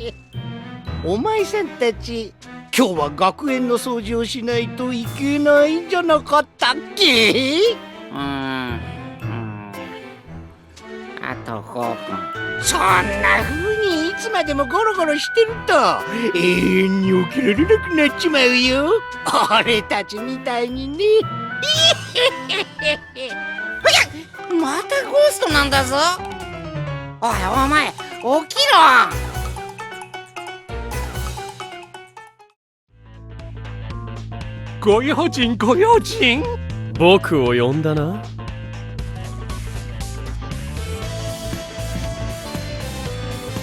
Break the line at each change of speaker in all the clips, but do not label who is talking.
お前さんたち今日は学園の掃除をしないといけないんじゃなかったっけ？
うんあと5分。
そんな風にいつまでもゴロゴロしてると。永遠に起きられなくなっちまうよ。俺たちみたいにね。
またゴーストなんだぞ。おいお前起きろ
ご用心ご用心。
僕を呼んだな。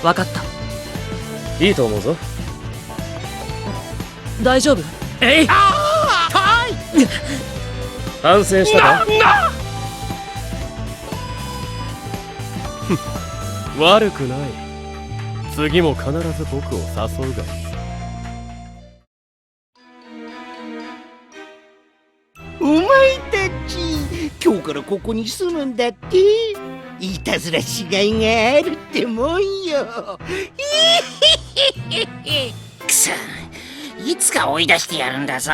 わかった。
いいと思うぞ。
大丈夫？
えい！反省したか？悪くない。次も必ず僕を誘うがいい
お前たち。今日からここに住むんだって。いたずらしがいがあるってもんよ。
くそ。いつか追い出してやるんだぞ。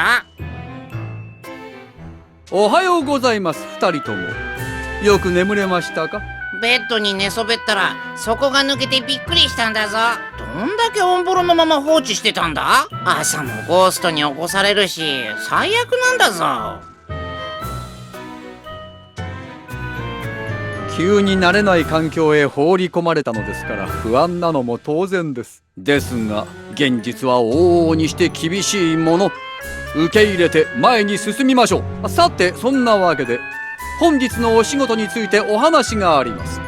おはようございます。二人とも。よく眠れましたか？
ベッドに寝そべったらそこが抜けてびっくりしたんだぞ。どんだけオンボロのまま放置してたんだ？朝もゴーストに起こされるし最悪なんだぞ
急に慣れない環境へ放り込まれたのですから不安なのも当然です。ですが現実は往々にして厳しいもの受け入れて前に進みましょう。さてそんなわけで本日のお仕事についてお話があります。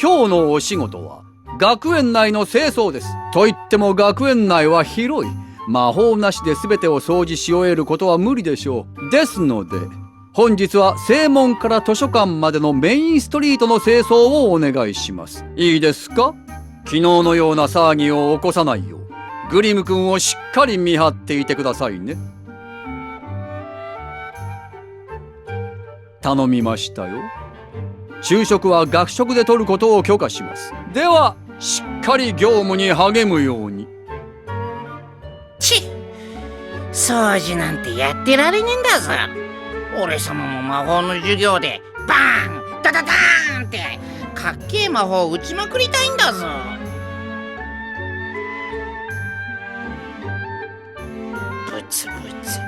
今日のお仕事は学園内の清掃です。と言っても学園内は広い。魔法なしで全てを掃除し終えることは無理でしょう。ですので本日は正門から図書館までのメインストリートの清掃をお願いします。いいですか？昨日のような騒ぎを起こさないようグリム君をしっかり見張っていてくださいね。頼みましたよ。昼食は学食で取ることを許可します。ではしっかり業務に励むように。
掃除なんてやってられねえんだぞ。俺様も魔法の授業でバーンダダダーンってかっけえ魔法を打ちまくりたいんだぞ。ブツブツ。